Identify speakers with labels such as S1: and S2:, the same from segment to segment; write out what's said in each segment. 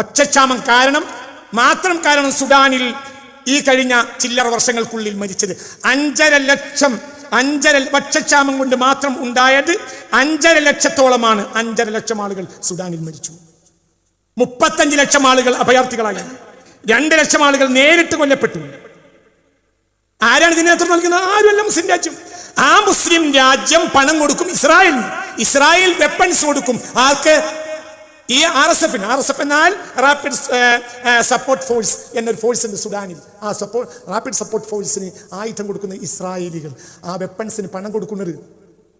S1: ഭക്ഷ്യക്ഷാമം കാരണം മാത്രം കാരണം സുഡാനിൽ ഈ കഴിഞ്ഞ ചില്ലറ വർഷങ്ങൾക്കുള്ളിൽ മരിച്ചത്. അഞ്ചര ലക്ഷം അഞ്ചര ഭക്ഷ്യക്ഷാമം കൊണ്ട് മാത്രം ഉണ്ടായത് അഞ്ചര ലക്ഷത്തോളമാണ്. അഞ്ചര ലക്ഷം ആളുകൾ സുഡാനിൽ മരിച്ചു. മുപ്പത്തഞ്ച് ലക്ഷം ആളുകൾ അഭയാർത്ഥികളായി. രണ്ട് ലക്ഷം ആളുകൾ നേരിട്ട് കൊല്ലപ്പെട്ടു. ആരാണ് ഇതിന് നേതൃത്വം നൽകുന്നത്? ആരുമല്ല മുസ്ലിം രാജ്യം. ആ മുസ്ലിം രാജ്യം പണം കൊടുക്കും ഇസ്രായേലിന്. ഇസ്രായേൽ വെപ്പൺസ് കൊടുക്കും. ആർക്ക്? ഈ ആർ എസ് എഫിന് ആർ എസ് എഫ് എന്നാൽ റാപ്പിഡ് സപ്പോർട്ട് ഫോഴ്സ് എന്നൊരു ഫോഴ്സ് ഉണ്ട് സുഡാനിൽ. ആ സപ്പോർട്ട് റാപ്പിഡ് സപ്പോർട്ട് ഫോഴ്സിന് ആയുധം കൊടുക്കുന്ന ഇസ്രായേലികൾ. ആ വെപ്പൺസിന് പണം കൊടുക്കുന്നത്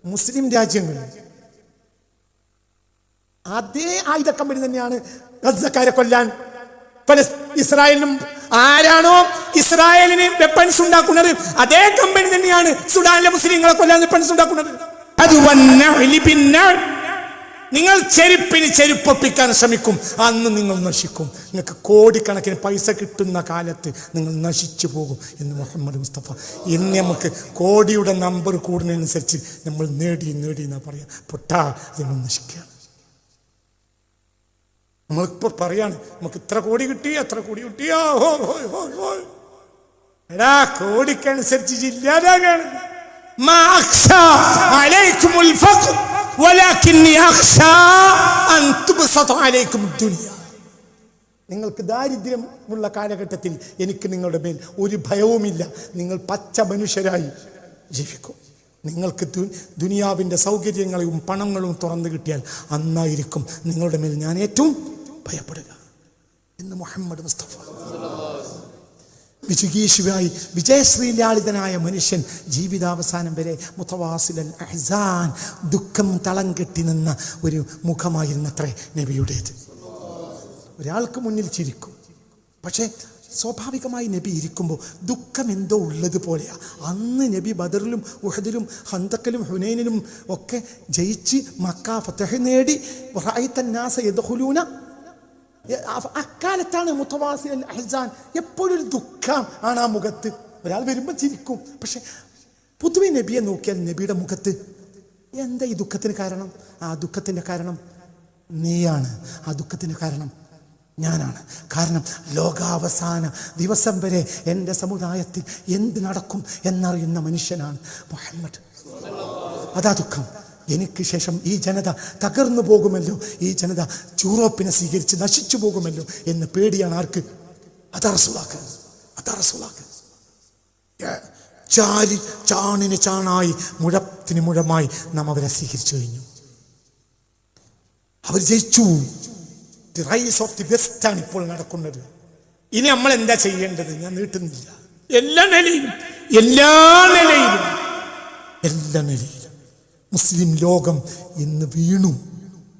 S1: മുസ്ലിം രാജ്യങ്ങൾ. അതേ ആയുധ കമ്പനി തന്നെയാണ് ഗസക്കാരെ കൊല്ലാൻ. ഇസ്രായേലിനും ആരാണോ ഇസ്രായേലിന് വെപ്പൺസ് ഉണ്ടാക്കുന്നത് അതേ കമ്പനി തന്നെയാണ് സുഡാനിലെ മുസ്ലിങ്ങളെ കൊല്ലാൻ വെപ്പൺസ് ഉണ്ടാക്കുന്നത്. അത് ബിന്നഅൽ. നിങ്ങൾ ചെരുപ്പിന് ചെരുപ്പൊപ്പിക്കാൻ ശ്രമിക്കും. അന്ന് നിങ്ങൾ നശിക്കും. നിങ്ങൾക്ക് കോടിക്കണക്കിന് പൈസ കിട്ടുന്ന കാലത്ത് നിങ്ങൾ നശിച്ചു പോകും എന്ന് മുഹമ്മദ് മുസ്തഫ. ഇന്ന് നമുക്ക് കോടിയുടെ നമ്പർ കൂടുന്നതനുസരിച്ച് നമ്മൾ നേടി നേടി എന്നാ പറയാം. പൊട്ടാ നിങ്ങൾ നശിക്കുകയാണ് നമ്മളിപ്പോ പറയാണ് നമുക്ക് ഇത്ര കോടി കിട്ടി എത്ര കോടി കിട്ടിയോ ഹോ ഹോ ഹോ ഹോ. എടാ കോടിക്കനുസരിച്ച് ഇല്ലാതാകാണ് നിങ്ങൾക്ക് ദാരിദ്ര്യമുള്ള കാലഘട്ടത്തിൽ എനിക്ക് നിങ്ങളുടെ മേൽ ഒരു ഭയവുമില്ല. നിങ്ങൾ പച്ച മനുഷ്യരായി ജീവിക്കും. നിങ്ങൾക്ക് ദു ദുനിയാവിന്റെ സൗകര്യങ്ങളെയും പണങ്ങളും തുറന്നു കിട്ടിയാൽ അന്നായിരിക്കും നിങ്ങളുടെ മേൽ ഞാൻ ഏറ്റവും ഭയപ്പെടുക. എന്ന് മുഹമ്മദ് മുസ്തഫ. വിജുഗീഷുവായി വിജയശ്രീലാളിതനായ മനുഷ്യൻ ജീവിതാവസാനം വരെ മുത്തവാസിലൽ അഹ്സാൻ ദുഃഖം തളം കെട്ടി നിന്ന ഒരു മുഖമായിരുന്നത്രേ നബിയുടേത്. ഒരാൾക്ക് മുന്നിൽ ചിരിക്കും. പക്ഷേ സ്വാഭാവികമായി നബി ഇരിക്കുമ്പോൾ ദുഃഖം എന്തോ ഉള്ളത് പോലെയാണ് അന്ന് നബി ബദറിലും ഉഹദിലും ഹന്തക്കലും ഹുനൈനിലും ഒക്കെ ജയിച്ച് മക്ക ഫത്തഹ് നേടി റായിത്തന്നാസ യദ്ഖുലൂന എ- അ- അക്കാലത്താണ് മുത്തവാസി അഹസാൻ എപ്പോഴും ഒരു ദുഃഖം ആണ് ആ മുഖത്ത്. ഒരാൾ വരുമ്പോൾ ചിരിക്കും. പക്ഷെ പൊതുവെ നബിയെ നോക്കിയാൽ നബിയുടെ മുഖത്ത് എന്താ ഈ ദുഃഖത്തിന് കാരണം? ആ ദുഃഖത്തിന്റെ കാരണം നീയാണ്. ആ ദുഃഖത്തിന് കാരണം ഞാനാണ്. കാരണം ലോകാവസാന ദിവസം വരെ എന്റെ സമുദായത്തിൽ എന്ത് നടക്കും എന്നറിയുന്ന മനുഷ്യനാണ് മുഹമ്മദ്. അതാ ദുഃഖം. എനിക്ക് ശേഷം ഈ ജനത തകർന്നു പോകുമല്ലോ? ഈ ജനത യൂറോപ്പിനെ സ്വീകരിച്ച് നശിച്ചു പോകുമല്ലോ? എന്ന് പേടിയാണ് ആർക്ക്? ചാരി ചാണിന് ചാണായി മുഴത്തിന് മുഴമായി നാം അവരെ സ്വീകരിച്ചു കഴിഞ്ഞു. അവർ ജയിച്ചു. The rise of the West ആണ് ഇപ്പോൾ നടക്കുന്നത്. ഇനി നമ്മൾ എന്താ ചെയ്യേണ്ടത്? ഞാൻ നീട്ടുന്നില്ല. എല്ലാ നിലയിലും എല്ലാ നിലയിലും. എല്ലാ നിലയിലും. മുസ്ലിം ലോകം ഇന്ന് വീണു.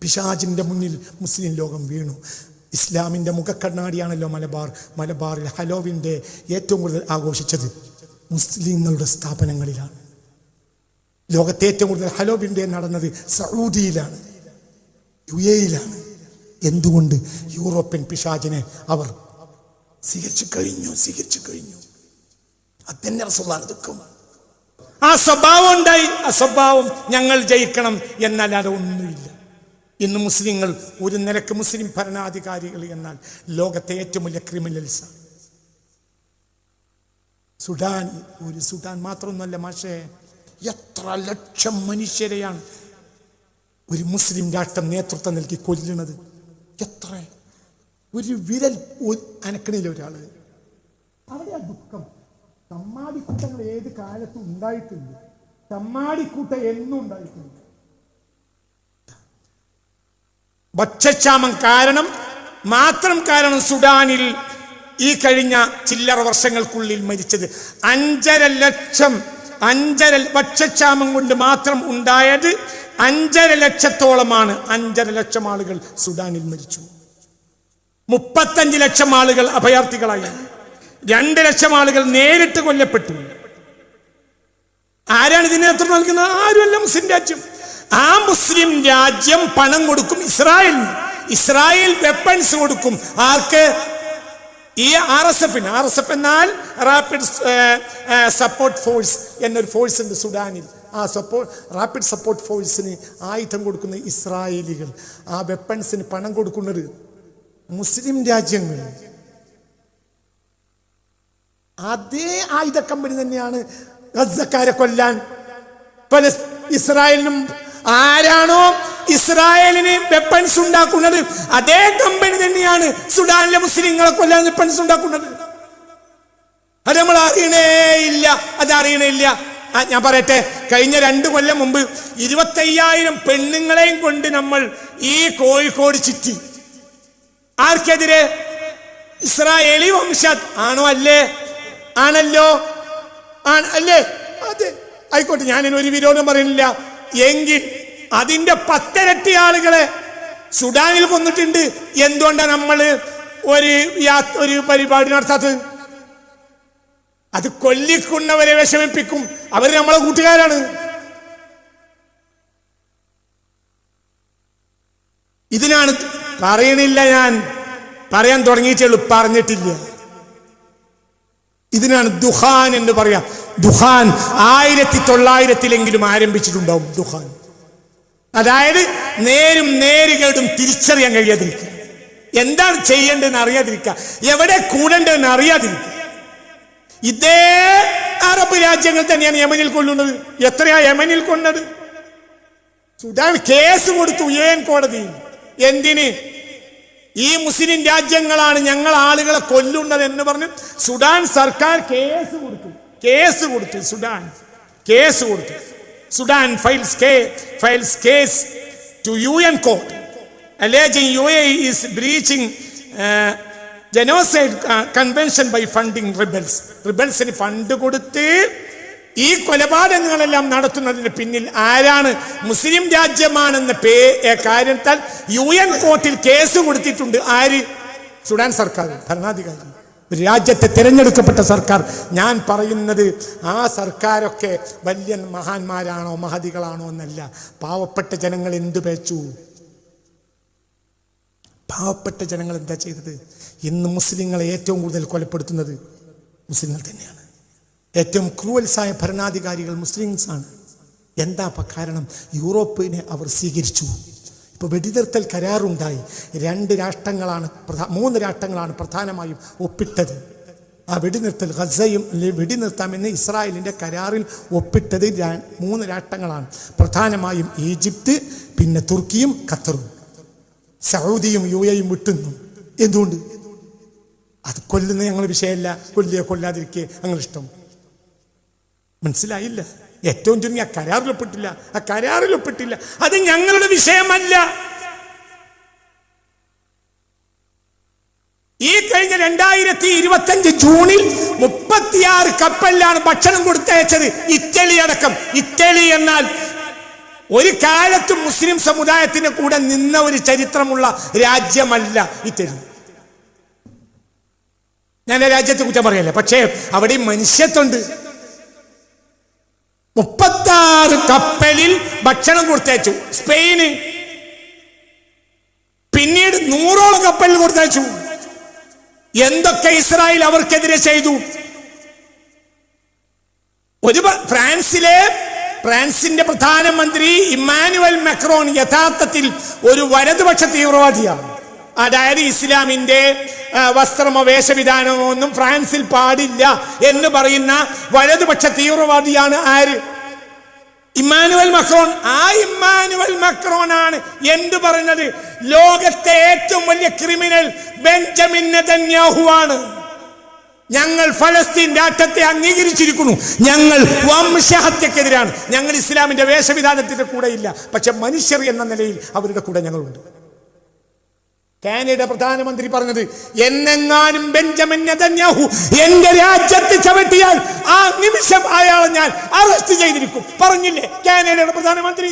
S1: പിശാജിന്റെ മുന്നിൽ മുസ്ലിം ലോകം വീണു. ഇസ്ലാമിന്റെ മുഖക്കണ്ണാടിയാണല്ലോ മലബാർ മലബാറിൽ ഹലോവിന്റെ ഏറ്റവും കൂടുതൽ ആഘോഷിച്ചത് മുസ്ലിങ്ങളുടെ സ്ഥാപനങ്ങളിലാണ്. ലോകത്തെ ഏറ്റവും കൂടുതൽ ഹലോവിന്റെ നടന്നത് സൗദിയിലാണ് യു എയിലാണ് എന്തുകൊണ്ട് യൂറോപ്യൻ പിശാചിനെ അവർ സ്വീകരിച്ചു കഴിഞ്ഞു സ്വീകരിച്ചു കഴിഞ്ഞു? അതന്നെ റസൂലാണ് ദുഃഖം ആ സ്വഭാവം ഉണ്ടായി. ആ സ്വഭാവം ഞങ്ങൾ ജയിക്കണം എന്നാൽ അത് ഒന്നുമില്ല. ഇന്ന് മുസ്ലിങ്ങൾ ഒരു നിലയ്ക്ക് മുസ്ലിം ഭരണാധികാരികൾ എന്നാൽ ലോകത്തെ ഏറ്റവും വലിയ ക്രിമിനൽസ് സുഡാൻ ഒരു സുഡാൻ മാത്രമൊന്നുമല്ല മാഷേ എത്ര ലക്ഷം മനുഷ്യരെയാണ് ഒരു മുസ്ലിം രാഷ്ട്രം നേതൃത്വം നൽകി കൊല്ലുന്നത്. എത്ര? ഒരു വിരൽ അനക്കണില്ല ഒരാൾ. അവിടെ ദുഃഖം തമ്മാടിക്കൂട്ടങ്ങൾ ഏത് കാലത്തും ഉണ്ടായിട്ടുണ്ട്? ചമ്മാടിക്കൂട്ട എന്നും ഉണ്ടായിട്ടുണ്ട്. ഭക്ഷ്യക്ഷാമം കാരണം മാത്രം കാരണം സുഡാനിൽ ഈ കഴിഞ്ഞ ചില്ലറ വർഷങ്ങൾക്കുള്ളിൽ മരിച്ചത്. അഞ്ചര ലക്ഷം അഞ്ചര ഭക്ഷ്യക്ഷാമം കൊണ്ട് മാത്രം ഉണ്ടായത് അഞ്ചര ലക്ഷത്തോളമാണ്. അഞ്ചര ലക്ഷം ആളുകൾ സുഡാനിൽ മരിച്ചു. മുപ്പത്തഞ്ച് ലക്ഷം ആളുകൾ അഭയാർത്ഥികളായി. രണ്ട് ലക്ഷം ആളുകൾ നേരിട്ട് കൊല്ലപ്പെട്ടു. ആരാണ് ഇതിന് നേതൃത്വം നൽകുന്നത്? ആരുമല്ല മുസ്ലിം രാജ്യം. ആ മുസ്ലിം രാജ്യം പണം കൊടുക്കും ഇസ്രായേലിന് ഇസ്രായേൽ വെപ്പൺസ് കൊടുക്കും. ആർക്ക്? ഈ ആർ എസ് എഫിന്. ആർ എസ് എഫ് എന്നാൽ റാപ്പിഡ് സപ്പോർട്ട് ഫോഴ്സ് എന്നൊരു ഫോഴ്സ് ഉണ്ട് സുഡാനിൽ. ആ സപ്പോർട്ട് റാപ്പിഡ് സപ്പോർട്ട് ഫോഴ്സിന് ആയുധം കൊടുക്കുന്ന ഇസ്രായേലികൾ. ആ വെപ്പൺസിന് പണം കൊടുക്കുന്നത് മുസ്ലിം രാജ്യങ്ങൾ. അതേ ആയുധ കമ്പനി തന്നെയാണ് ഗസക്കാരെ കൊല്ലാൻ. ഇസ്രായേലിനും ആരാണോ ഇസ്രായേലിന് വെപ്പൺസ് ഉണ്ടാക്കുന്നത്? അതേ കമ്പനി തന്നെയാണ് സുഡാനിലെ മുസ്ലിങ്ങളെ കൊല്ലാൻ വെപ്പൺസ് ഉണ്ടാക്കുന്നത്. അത് നമ്മൾ അറിയണേ ഇല്ല. അത് അറിയണേ ഇല്ല. ഞാൻ പറയട്ടെ. കഴിഞ്ഞ രണ്ട് കൊല്ലം മുമ്പ് ഇരുപത്തയ്യായിരം പെണ്ണുങ്ങളെയും കൊണ്ട് നമ്മൾ ഈ കോഴിക്കോട് ചുറ്റി. ആർക്കെതിരെ? ഇസ്രായേലി വംശ ആണോ അല്ലേ? ആണല്ലോ? ആണ് അല്ലേ? അതെ. ആയിക്കോട്ടെ ഞാൻ ഒരു വിരോധം പറയുന്നില്ല. എങ്കിൽ അതിന്റെ പത്തരട്ടി ആളുകളെ സുഡാനിൽ കൊന്നിട്ടുണ്ട്. എന്തുകൊണ്ടാണ് നമ്മൾ ഒരു ഒരു പരിപാടി നടത്താത്തത്? അത് കൊല്ലിക്കുന്നവരെ വിഷമിപ്പിക്കും. അവർ നമ്മളെ കൂട്ടുകാരാണ്. ഇതിനാണ് പറയണില്ല ഞാൻ. പറയാൻ തുടങ്ങിയിട്ടുള്ളൂ പറഞ്ഞിട്ടില്ല. ഇതിനാണ് ദുഹാൻ എന്ന് പറയാം. ദുഹാൻ ആയിരത്തി തൊള്ളായിരത്തിലെങ്കിലും ആരംഭിച്ചിട്ടുണ്ടാവും ദുഹാൻ അതായത് നേരും നേരുകേടും തിരിച്ചറിയാൻ കഴിയാതിരിക്കുക. എന്താണ് ചെയ്യേണ്ടതെന്ന് അറിയാതിരിക്കുക. എവിടെ കൂടേണ്ടതെന്ന് അറിയാതിരിക്കുക. ഇതേ അറബ് രാജ്യങ്ങൾ തന്നെയാണ് യമനിൽ കൊല്ലുന്നത്. എത്രയാ യമനിൽ സുഡാൻ കേസ് കൊടുത്തു യു എൻ കോടതി എന്തിന്? ഈ മുസ്ലിം രാജ്യങ്ങളാണ് ഞങ്ങൾ ആളുകളെ കൊല്ലുന്നത് എന്ന് പറഞ്ഞ് സുഡാൻ സർക്കാർ കേസ് കൊടുത്തു. കേസ് കൊടുത്തു സുഡാൻ. കേസ് കൊടുത്തു. സുഡാൻ ഫൈൽസ് കേ files case to U N court alleging U A is breaching genocide convention by funding rebels. റിബൽസിന് fund കൊടുത്ത് ഈ കൊലപാതകങ്ങളെല്ലാം നടത്തുന്നതിന് പിന്നിൽ ആരാണ് മുസ്ലിം രാജ്യമാണെന്ന പേ കാര്യത്താൽ യു എൻ കോർട്ടിൽ കേസ് കൊടുത്തിട്ടുണ്ട് ആര്? സുഡാൻ സർക്കാർ ഭരണാധികാരി. ഒരു രാജ്യത്തെ തിരഞ്ഞെടുക്കപ്പെട്ട സർക്കാർ. ഞാൻ പറയുന്നത് ആ സർക്കാരൊക്കെ വലിയ മഹാന്മാരാണോ മഹതികളാണോ എന്നല്ല. പാവപ്പെട്ട ജനങ്ങൾ എന്തു പേച്ചു? പാവപ്പെട്ട ജനങ്ങൾ എന്താ ചെയ്തത്? ഇന്ന് മുസ്ലിങ്ങളെ ഏറ്റവും കൂടുതൽ കൊലപ്പെടുത്തുന്നത് മുസ്ലിങ്ങൾ തന്നെയാണ്. ഏറ്റവും ക്രൂവൽസായ ഭരണാധികാരികൾ മുസ്ലിംസാണ്. എന്താ അപ്പം കാരണം? യൂറോപ്പിനെ അവർ സ്വീകരിച്ചു. ഇപ്പോൾ വെടിനിർത്തൽ കരാറുണ്ടായി. രണ്ട് രാഷ്ട്രങ്ങളാണ് മൂന്ന് രാഷ്ട്രങ്ങളാണ് പ്രധാനമായും ഒപ്പിട്ടത്. ആ വെടിനിർത്തൽ ഗസയും വെടിനിർത്താമെന്ന് ഇസ്രായേലിന്റെ കരാറിൽ ഒപ്പിട്ടത് മൂന്ന് രാഷ്ട്രങ്ങളാണ്. പ്രധാനമായും ഈജിപ്ത് പിന്നെ തുർക്കിയും ഖത്തറും. സൗദിയും യു എയും വിട്ടുന്നു. എന്തുകൊണ്ട്? അത് കൊല്ലുന്ന ഞങ്ങളുടെ വിഷയമല്ല. കൊല്ലിയ കൊല്ലാതിരിക്കുക. ഞങ്ങൾ ഇഷ്ടം മനസ്സിലായില്ല. ഏറ്റവും ചുരുങ്ങി ആ കരാറിൽ ഒപ്പിട്ടില്ല ആ കരാറിൽ ഒപ്പിട്ടില്ല അത് ഞങ്ങളുടെ വിഷയമല്ല. ഈ കഴിഞ്ഞ രണ്ടായിരത്തി ഇരുപത്തഞ്ച് ജൂണിൽ മുപ്പത്തിയാറ് കപ്പലിലാണ് ഭക്ഷണം കൊടുത്തയച്ചത് ഇറ്റലി അടക്കം. ഇറ്റലി എന്നാൽ ഒരു കാലത്തും മുസ്ലിം സമുദായത്തിന് കൂടെ നിന്ന ഒരു ചരിത്രമുള്ള രാജ്യമല്ല ഇറ്റലി. ഞാൻ രാജ്യത്തെ കുറ്റം പറയല്ലേ? പക്ഷേ അവിടെ മനുഷ്യത്വണ്ട് കപ്പലിൽ ഭക്ഷണം കൊടുത്തയച്ചു. സ്പെയിന്. പിന്നീട് നൂറോളം കപ്പലിൽ കൊടുത്തയച്ചു. എന്തൊക്കെ ഇസ്രായേൽ അവർക്കെതിരെ ചെയ്തു? ഒരു ഫ്രാൻസിലെ ഫ്രാൻസിന്റെ പ്രധാനമന്ത്രി ഇമ്മാനുവൽ മെക്രോൺ യഥാർത്ഥത്തിൽ ഒരു വലതുപക്ഷ തീവ്രവാദിയാണ്. അതായത് ഇസ്ലാമിന്റെ വസ്ത്രമ വേഷവിധാനമോ ഒന്നും ഫ്രാൻസിൽ പാടില്ല എന്ന് പറയുന്ന വലതുപക്ഷ തീവ്രവാദിയാണ് ആര്? ഇമ്മാനുവൽ മക്രോൺ ആ ഇമ്മാനുവൽ മക്രോൺ ആണ് എന്തു പറഞ്ഞത്? ലോകത്തെ ഏറ്റവും വലിയ ക്രിമിനൽ ബെഞ്ചമിൻ നെതന്യാഹു ആണ് ഞങ്ങൾ ഫലസ്തീൻ രാഷ്ട്രത്തെ അംഗീകരിച്ചിരിക്കുന്നു. ഞങ്ങൾ വംശഹത്യക്കെതിരാണ്. ഞങ്ങൾ ഇസ്ലാമിന്റെ വേഷവിധാനത്തിന്റെ കൂടെ ഇല്ല പക്ഷെ മനുഷ്യർ എന്ന നിലയിൽ അവരുടെ കൂടെ ഞങ്ങളുണ്ട്. കാനഡ പ്രധാനമന്ത്രി പറഞ്ഞത് എന്നെങ്ങാനും ബെഞ്ചമിൻ നെതന്യാഹു എന്റെ രാജ്യത്ത് ചവിട്ടിയാൽ ആ നിമിഷം അയാളെ ഞാൻ അറസ്റ്റ് ചെയ്തിരിക്കും. പറഞ്ഞില്ലേ കാനഡയുടെ പ്രധാനമന്ത്രി?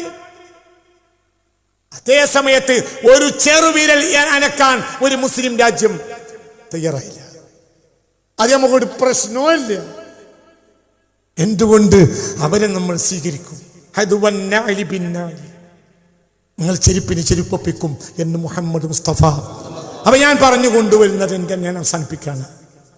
S1: അതേ സമയത്ത് ഒരു ചെറുവിരൽ അനക്കാൻ ഒരു മുസ്ലിം രാജ്യം തയ്യാറായില്ല. അത് നമുക്കൊരു പ്രശ്നമില്ല എന്തുകൊണ്ട് അവരെ നമ്മൾ സ്വീകരിക്കും? ഹദുവന്നാലി പിന്നാലി നിങ്ങൾ ചെരുപ്പിന് ചെരുപ്പൊപ്പിക്കും എന്ന് മുഹമ്മദ് മുസ്തഫ. അപ്പൊ ഞാൻ പറഞ്ഞു കൊണ്ടുവരുന്നത് എനിക്ക് ഞാൻ അവസാനിപ്പിക്കാണ്